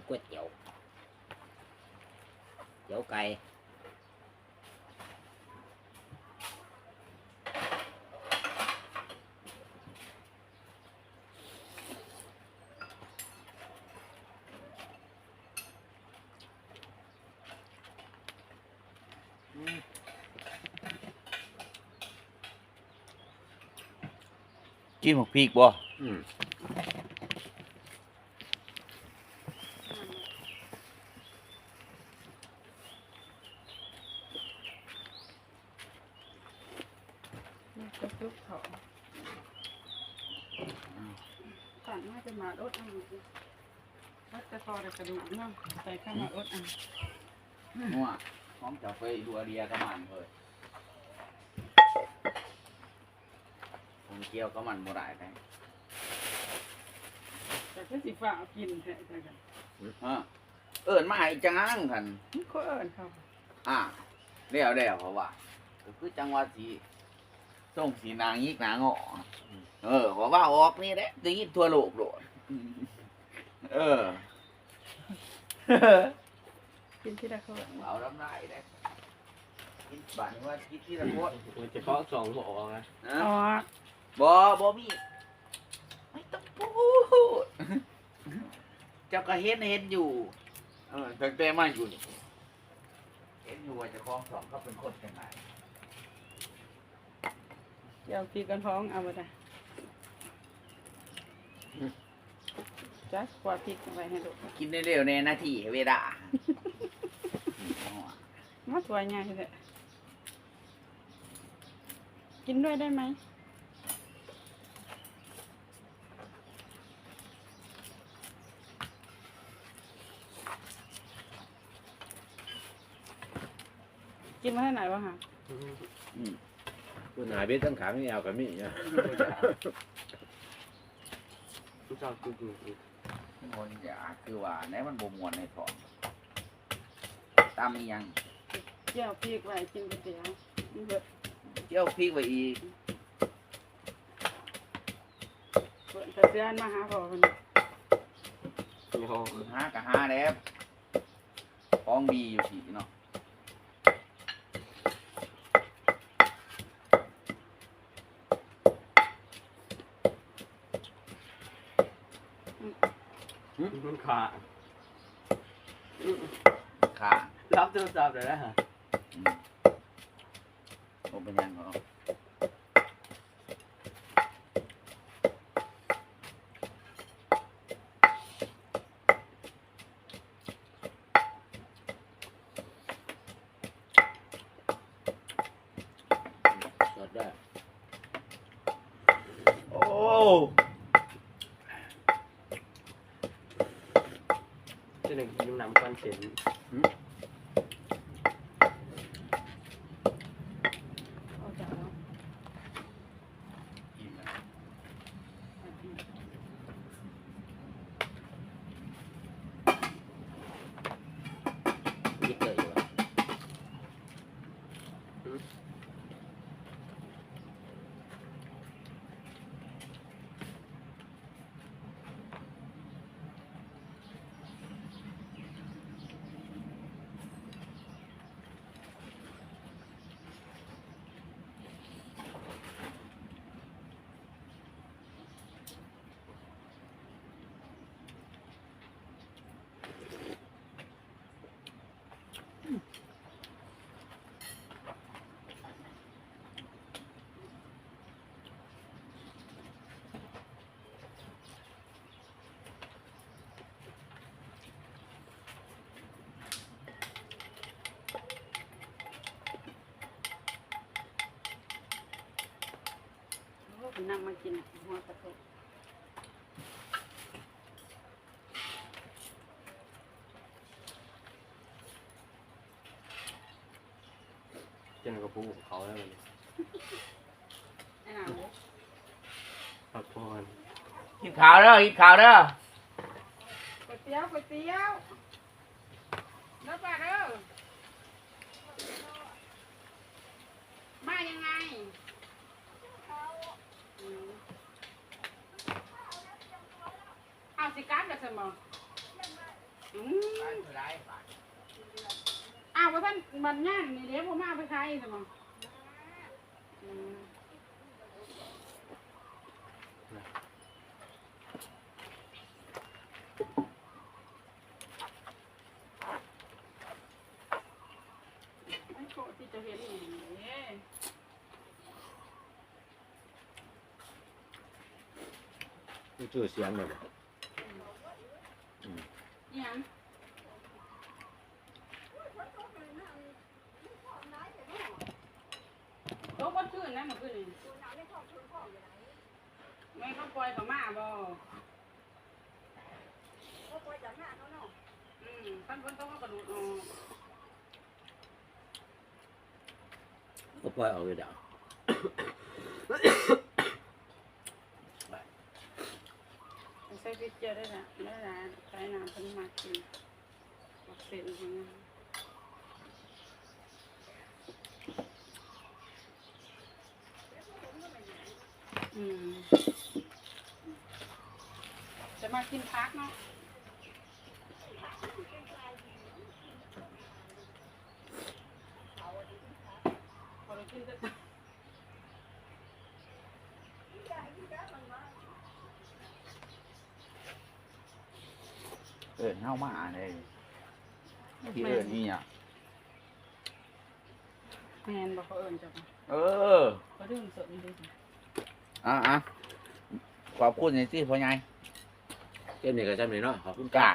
นก๋วยเตี๋ยวเตี๋ยวไก่กินหมกพริกบ่ จะซุปเขาสั่นว่าจะมาอดอาอยู่วัดจะพอแต่กระดูกเนาะใส่ข้าวมาอดอานัวของจะไปดูอาเดียกับมันเลยผมเกี่ยวกับมันบ่ได้ไปแต่ก็สิฟ้ากินแท้จังกันเอิ้นมาให้จังคันก็เอิญเขาอ่าแล้วแล้วเพราะว่าคือจังหวะสี ส่งสีนางยิกนางอเออเพราะว่าออกนี่แหละได้ยินทั่วโลกโดดเออกินที่ละคนเอาลำได้ได้กินบ้านนี้ว่ากินที่ละคนมันจะเคาะสองหัวนะนะอ๋อบ่บ่มีไม่ต้องพูดเจ้าก็เห็นเห็นอยู่ เออตั้งแต่มาอยู่นี่เห็นอยู่ว่าเจะคล้าของสองเขาเป็นคนจังไง เดี๋ยวพี่กันท้องเอาไปได้จักกว่าพริกเอาไว้ให้ลูกกินได้เร็วในนาทีเวลา มาสวยง่ายเลยกินด้วยได้ไหมกินมาให้ไหนวะฮะ คุณหายไปตั้งขาไม่เอากับมี่นะทุกเจ้ากูกูกูคนอยาคือว่าไหนมันบ่มวนในท้องตามอียังเจียวพริกไว้กินก๋วยเตี๋ยวมันเบิดเจียวพริกไว้อีกเบิดแต่เสื้อนมาหาพ่อคนโอ้หากะหาแล้วของดีอยู่สิเนาะ มันขาข้างรับโทรศัพท์เลยนะฮะอืมบ่เป็นหยังหรอกสดได้ โอ้ จะ หนึ่งกินน้ำก้อนเข็นเอาจากเนาะอิ่มแล้วยิบเลยอยู่วะ กินหัวกระโถกเจนกับผู้ของเขาแล้วมันไอ้หนาวพักผ่อนกินข้าวเด้อกินข้าวเด้อก๋วยเตี๋ยวก๋วยเตี๋ยวแล้วป่ะเด้อมายังไงอืมเอา สิการกับสมองอืมบ้านเท่าไรบาทอ้าวว่าท่านมันย่างนี่เดี๋ยวผมมาเอาไปขายสิมั้งอืมไอ้โคที่จะเห็นนี่เด้นี่ชื่อเสียงเลยบ่อิห ยังโต๊ะบ่ชื่นนะเมื่อคืนนี่ไม่เขาปล่อยเขามาบ่อืมท่านเพิ่นต้องเอากระดูกออกก็ปล่อยออกเลยเดาใส่ฟิตเจอได้ละได้ละใช้น้ำเพิ่นมากินบักเส้นเพิ่นนะอืมจะมากินพักเนาะพอเรากินจะ อิญเฮามาเลยที่เอิญนี่อะแมนบอกเขาเอิญจังเออเขาดื่มสดนี่ดิอะอะขอบคุณในที่พ่อใหญ่เจ้าหนี่ก็จำเลยเนาะขอบคุณกา